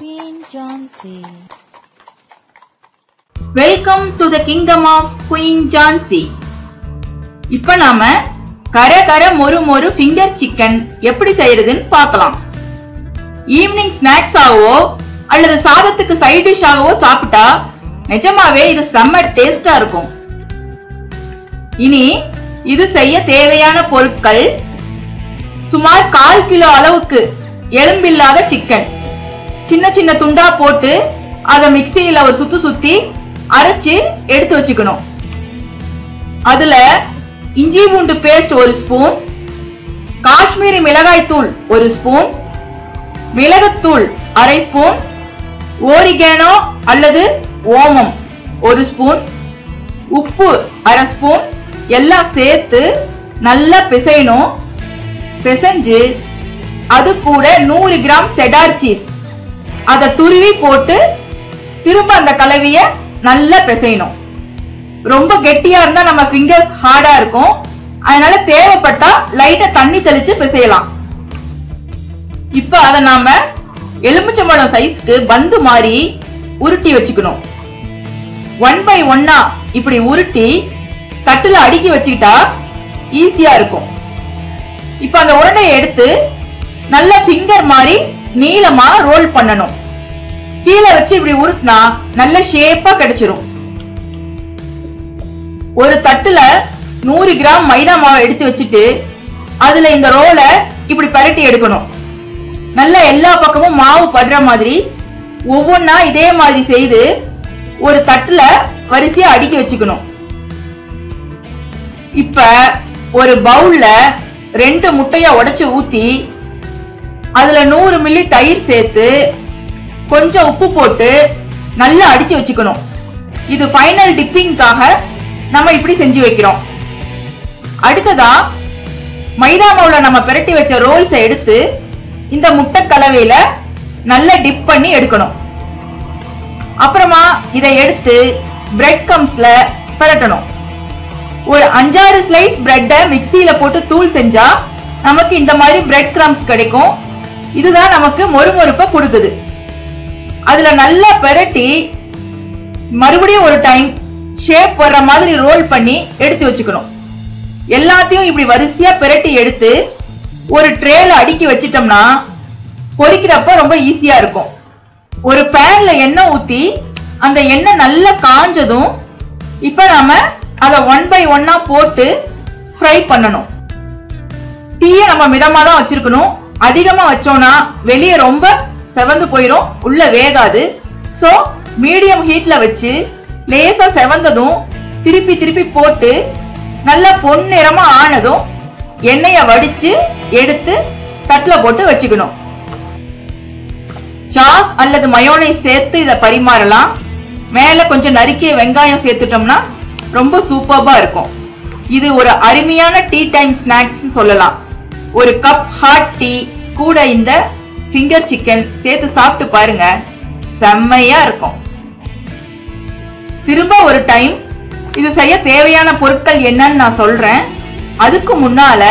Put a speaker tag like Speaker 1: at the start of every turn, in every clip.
Speaker 1: Queen
Speaker 2: welcome to the kingdom of Queen Jhansi இப்ப நாம கர கர மொறு மொறு ஃபிங்கர் சிக்கன் எப்படி செய்யறதுன்னு பார்க்கலாம். ஈவினிங் ஸ்நாக்ஸ் ஆகவோ அல்லது சாதத்துக்கு சைட் டிஷ் ஆகவோ சாப்பிட்டா நிஜமாவே இது செம்ம டேஸ்டா இருக்கும். இனி இது செய்ய தேவையான பொருட்கள் சுமார் கால் கிலோ அளவுக்கு எலும்பில்லாத சிக்கன் சின்ன சின்ன துண்டா போட்டு அதை மிக்சியில ஒரு சுத்து சுத்தி அரைச்சு எடுத்து வச்சுக்கணும். அதுல இஞ்சி பூண்டு பேஸ்ட் ஒரு ஸ்பூன் காஷ்மீரி மிளகாய் தூள் ஒரு ஸ்பூன் மிளகுத்தூள் அரை ஸ்பூன் ஓரிகேனோ அல்லது ஓமம் ஒரு ஸ்பூன் உப்பு அரை ஸ்பூன் எல்லாம் சேர்த்து நல்லா பிசையணும். பிசைஞ்சு அது கூட நூறு கிராம் செடார் சீஸ். அதை துருவி போட்டு திரும்ப அந்த கலவைய நல்லா பிசையணும். ரொம்ப கெட்டியா இருந்தா நம்ம ஃபிங்கர்ஸ் ஹார்டா இருக்கும். அதனால தேவைப்பட்டா லைட்டா தண்ணி தெளிச்சு பிசையலாம். இப்ப அதை நாம எலுமிச்சம்பழம் சைஸ்க்கு பந்து மாதிரி உருட்டி வச்சுக்கணும். ஒன் பை ஒன்னா இப்படி உருட்டி தட்டுல அடுக்கி வச்சுக்கிட்டா ஈஸியா இருக்கும். இப்ப அந்த உருண்டையை எடுத்து நல்ல ஃபிங்கர் மாதிரி நீளமா ரோல் பண்ணணும். கீழே வச்சு இப்படி உருட்டினா நல்ல ஷேப்பா கிடைச்சிரும். ஒரு தட்டுல நூறு கிராம் மைதா மாவை எடுத்து வச்சுட்டு அதுல இந்த ரோலை இப்படி பரட்டி எடுக்கணும். நல்லா எல்லா பக்கமும் மாவு படுற மாதிரி ஒவ்வொன்றா இதே மாதிரி செய்து ஒரு தட்டுல வரிசையா அடுக்கி வச்சுக்கணும். இப்ப ஒரு பவுல்ல ரெண்டு முட்டைய உடைச்சு ஊத்தி அதுல நூறு மில்லி தயிர் சேர்த்து கொஞ்சம் உப்பு போட்டு நல்லா அடிச்சு வச்சுக்கணும். இது ஃபைனல் டிப்பிங்காக நம்ம இப்படி செஞ்சு வைக்கிறோம். அடுத்ததா மைதா மாவுல நம்ம பிரட்டி வச்ச ரோல்ஸை எடுத்து இந்த முட்டை கலவையில நல்லா டிப் பண்ணி எடுக்கணும். அப்புறமா இதை எடுத்து பிரெட் கம்ஸ்ல பிரட்டணும். ஒரு அஞ்சாறு ஸ்லைஸ் பிரெட்டை மிக்சியில போட்டு தூள் செஞ்சா நமக்கு இந்த மாதிரி பிரெட் கிரம்ஸ் கிடைக்கும். இதுதான் நமக்கு மொறுமொறுப்பை கொடுக்குது. அதுல நல்லா பெரட்டி மறுபடியும் ஒரு டைம் ஷேப் வர்ற மாதிரி ரோல் பண்ணி எடுத்து வச்சுக்கணும். எல்லாத்தையும் இப்படி வரிசையா பெரட்டி எடுத்து ஒரு ட்ரேல அடுக்கி வச்சிட்டோம்னா பொறிக்கிறப்ப ரொம்ப ஈஸியா இருக்கும். ஒரு பேன்ல எண்ணெய் ஊத்தி அந்த எண்ணெய் நல்லா காஞ்சதும் இப்ப நாம அதை ஒன் பை ஒன்னா போட்டு ஃப்ரை பண்ணணும். தீய நம்ம மிதமாக தான் வச்சிருக்கணும். அதிகமா வச்சோம்னா வெளியே ரொம்ப செவந்து போயிடும் உள்ள வேகாது. ஸோ மீடியம் ஹீட்ல வச்சு லேசா செவந்ததும் திருப்பி திருப்பி போட்டு நல்லா பொன்னிறமா ஆனதும் எண்ணெயை வடிச்சு எடுத்து தட்டில் போட்டு வச்சுக்கணும். சாஸ் அல்லது மயோனை சேர்த்து இதை பரிமாறலாம். மேலே கொஞ்சம் நறுக்கிய வெங்காயம் சேர்த்துட்டோம்னா ரொம்ப சூப்பர்பாக இருக்கும். இது ஒரு அருமையான டீ டைம் ஸ்நாக்ஸ்னு சொல்லலாம். ஒரு கப் ஹாட் டீ கூட இந்த ஃபிங்கர் சிக்கன் சேர்த்து சாப்பிட்டு பாருங்க. செம்மையா இருக்கும். திரும்ப ஒரு டைம் இது செய்ய தேவையான பொருட்கள் என்னன்னு நான் சொல்றேன். அதுக்கு முன்னால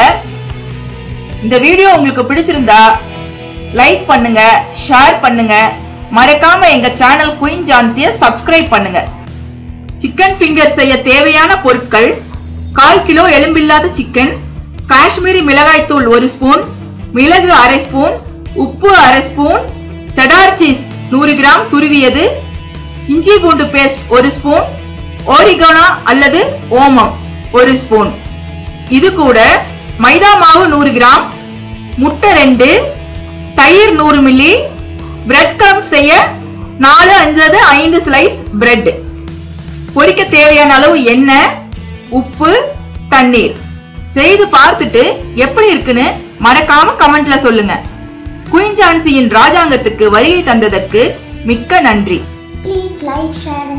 Speaker 2: இந்த வீடியோ உங்களுக்கு பிடிச்சிருந்தா லைக் பண்ணுங்க ஷேர் பண்ணுங்க. மறக்காம எங்க சேனல் குயின் ஜான்சிய சப்ஸ்கிரைப் பண்ணுங்க. சிக்கன் ஃபிங்கர் செய்ய தேவையான பொருட்கள் கால் கிலோ எலும்பில்லாத சிக்கன் காஷ்மீரி மிளகாய் தூள் ஒரு ஸ்பூன் மிளகு அரை ஸ்பூன் உப்பு அரை ஸ்பூன் செடார் சீஸ் நூறு கிராம் துருவியது இஞ்சி பூண்டு பேஸ்ட் ஒரு ஸ்பூன் ஓரிகோனா அல்லது ஓமம் ஒரு ஸ்பூன். இது கூட மைதா மாவு நூறு கிராம் முட்டை ரெண்டு தயிர் நூறு மில்லி பிரெட் கம் செய்ய நாலு அஞ்சது ஐந்து ஸ்லைஸ் பிரெட் பொரிக்க தேவையான அளவு எண்ணெய் உப்பு தண்ணீர். செய்து பார்த்துட்டு எப்படி இருக்குன்னு மறக்காம கமெண்ட்ல சொல்லுங்க குயின் ஜான்சியின் ராஜாங்கத்துக்கு வருகை தந்ததற்கு மிக்க நன்றி
Speaker 3: ப்ளீஸ் லைக் ஷேர்.